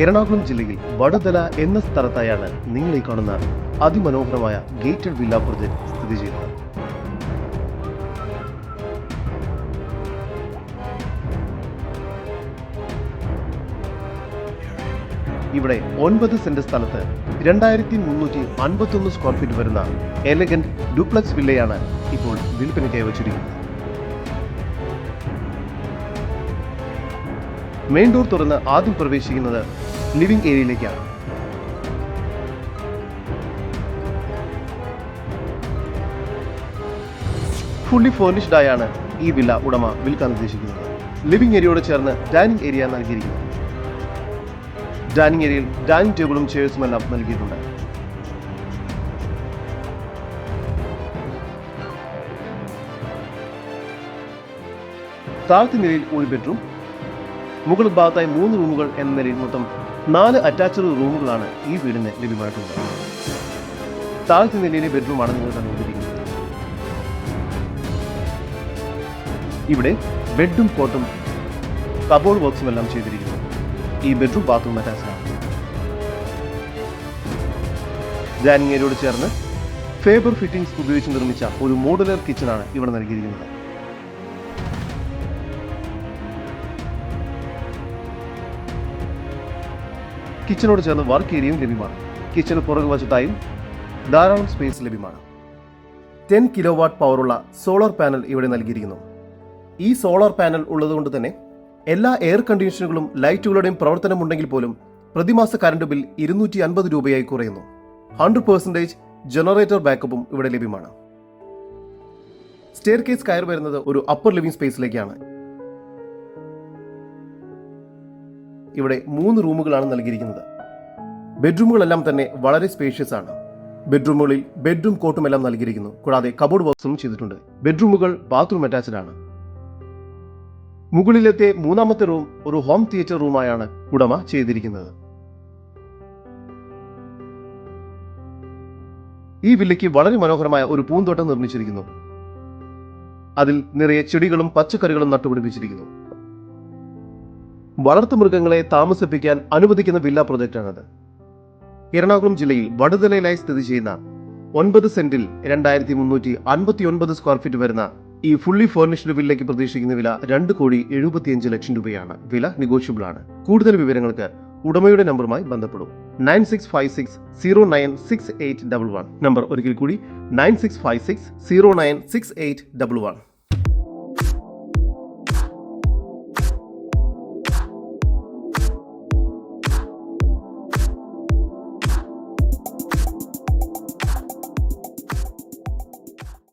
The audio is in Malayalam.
എറണാകുളം ജില്ലയിൽ വടുതല എന്ന സ്ഥലത്തായാണ് നിങ്ങൾ കാണുന്ന അതിമനോഹരമായ ഗേറ്റഡ് വില്ല പ്രൊജക്ട് സ്ഥിതി ചെയ്യുന്നത്. ഇവിടെ ഒൻപത് സെന്റ് സ്ഥലത്ത് രണ്ടായിരത്തി മുന്നൂറ്റി അൻപത്തി ഒന്ന് സ്ക്വയർ ഫീറ്റ് വരുന്ന എലഗന്റ് ഡ്യൂപ്ലക്സ് വില്ലയാണ് ഇപ്പോൾ വിൽപ്പനയ്ക്കായി വച്ചിരിക്കുന്നത്. മെയിൻ ഡോർ തുറന്ന് ആദ്യം പ്രവേശിക്കുന്നത് ലിവിംഗ് ഏരിയയിലേക്കാണ്. ഫുള്ളി ഫേർണിഷ്ഡ് ആയാണ് ഈ വില്ല ഉടമ വിൽക്കാൻ ഉദ്ദേശിക്കുന്നത്. ലിവിംഗ് ഏരിയയോട് ചേർന്ന് ഡൈനിങ് ഏരിയ നൽകിയിരിക്കുന്നു. ഡൈനിങ് ഏരിയയിൽ ഡൈനിങ് ടേബിളും ചെയർസും എല്ലാം നൽകിയിട്ടുണ്ട്. താഴത്തെ നിലയിൽ ഒരു ബെഡ്റൂം മുകൾ ഭാഗത്തായി മൂന്ന് റൂമുകൾ എന്ന നിലയിൽ മൊത്തം നാല് അറ്റാച്ച്ഡ് റൂമുകളാണ് ഈ വീടിന് ലഭ്യമായിട്ടുള്ളത്. താഴത്തെ നിലയിലെ ബെഡ്റൂമാണ് നിങ്ങൾ കണ്ടുകൊണ്ടിരിക്കുന്നത് ഇവിടെ ബെഡും കോട്ടും കബോർഡ് വർക്ക്സും എല്ലാം ചെയ്തിരിക്കുന്നു. ഈ ബെഡ്റൂം ബാത്റൂം അറ്റാച്ചാണ് ഡൈനിങ് ഏരിയയോട് ചേർന്ന് ഫേബർ ഫിറ്റിംഗ്സ് ഉപയോഗിച്ച് നിർമ്മിച്ച ഒരു മോഡുലർ ആണ് ഇവിടെ നൽകിയിരിക്കുന്നത്. കിച്ചണോട് ചേർന്ന് വർക്ക് ഏരിയയും ലഭ്യമാണ്. കിച്ചന് പുറകു വശത്തായും ധാരാളം സ്പേസ് ലഭ്യമാണ്. ടെൻ കിലോ വാട്ട് പവറുള്ള സോളാർ പാനൽ ഇവിടെ നൽകിയിരിക്കുന്നു. ഈ സോളാർ പാനൽ ഉള്ളതുകൊണ്ട് തന്നെ എല്ലാ എയർ കണ്ടീഷനുകളും ലൈറ്റുകളുടെയും പ്രവർത്തനമുണ്ടെങ്കിൽ പോലും പ്രതിമാസ കറണ്ട് ബിൽ ഇരുന്നൂറ്റി അൻപത് രൂപയായി കുറയുന്നു. ഹൺഡ്രഡ് പെർസെന്റേജ് ജനറേറ്റർ ബാക്കപ്പും ഇവിടെ ലഭ്യമാണ്. സ്റ്റെയർ കേസ് കയർ വരുന്നത് ഒരു അപ്പർ ലിവിംഗ് സ്പേസിലേക്കാണ് ഇവിടെ മൂന്ന് റൂമുകളാണ് നൽകിയിരിക്കുന്നത്. ബെഡ്റൂമുകളെല്ലാം തന്നെ വളരെ സ്പേഷ്യസ് ആണ്. ബെഡ്റൂമുകളിൽ ബെഡ്റൂം കോട്ടും എല്ലാം നൽകിയിരിക്കുന്നു. കൂടാതെ കബോർഡ് വർക്ക്സും ചെയ്തിട്ടുണ്ട്. ബെഡ്റൂമുകൾ ബാത്റൂം അറ്റാച്ച്ഡ് ആണ്. മുകളിലത്തെ മൂന്നാമത്തെ റൂം ഒരു ഹോം തിയേറ്റർ റൂമായാണ് ഉടമ ചെയ്തിരിക്കുന്നത്. ഈ വില്ലയ്ക്ക് വളരെ മനോഹരമായ ഒരു പൂന്തോട്ടം നിർമ്മിച്ചിരിക്കുന്നു. അതിൽ നിറയെ ചെടികളും പച്ചക്കറികളും നട്ടുപിടിപ്പിച്ചിരിക്കുന്നു. വളർത്തുമൃഗങ്ങളെ താമസിപ്പിക്കാൻ അനുവദിക്കുന്ന വില്ല പ്രൊജക്റ്റാണത്. എറണാകുളം ജില്ലയിൽ വടുതലയിലായി സ്ഥിതി ചെയ്യുന്ന ഒൻപത് സെന്റിൽ രണ്ടായിരത്തി മുന്നൂറ്റി അൻപത്തി ഒൻപത് സ്ക്വയർ ഫീറ്റ് വരുന്ന ഈ ഫുള്ളി ഫോർണിഷ്ഡ് വില്ലയ്ക്ക് പ്രതീക്ഷിക്കുന്ന വില രണ്ട് കോടി എഴുപത്തിയഞ്ച് ലക്ഷം രൂപയാണ്. വില നെഗോഷ്യബിൾ ആണ് കൂടുതൽ വിവരങ്ങൾക്ക് ഉടമയുടെ നമ്പറുമായി ബന്ധപ്പെടും. Nine six five six zero nine six eight double one. Number ഒരിക്കൽ കൂടി. Nine six five six zero nine six eight double one.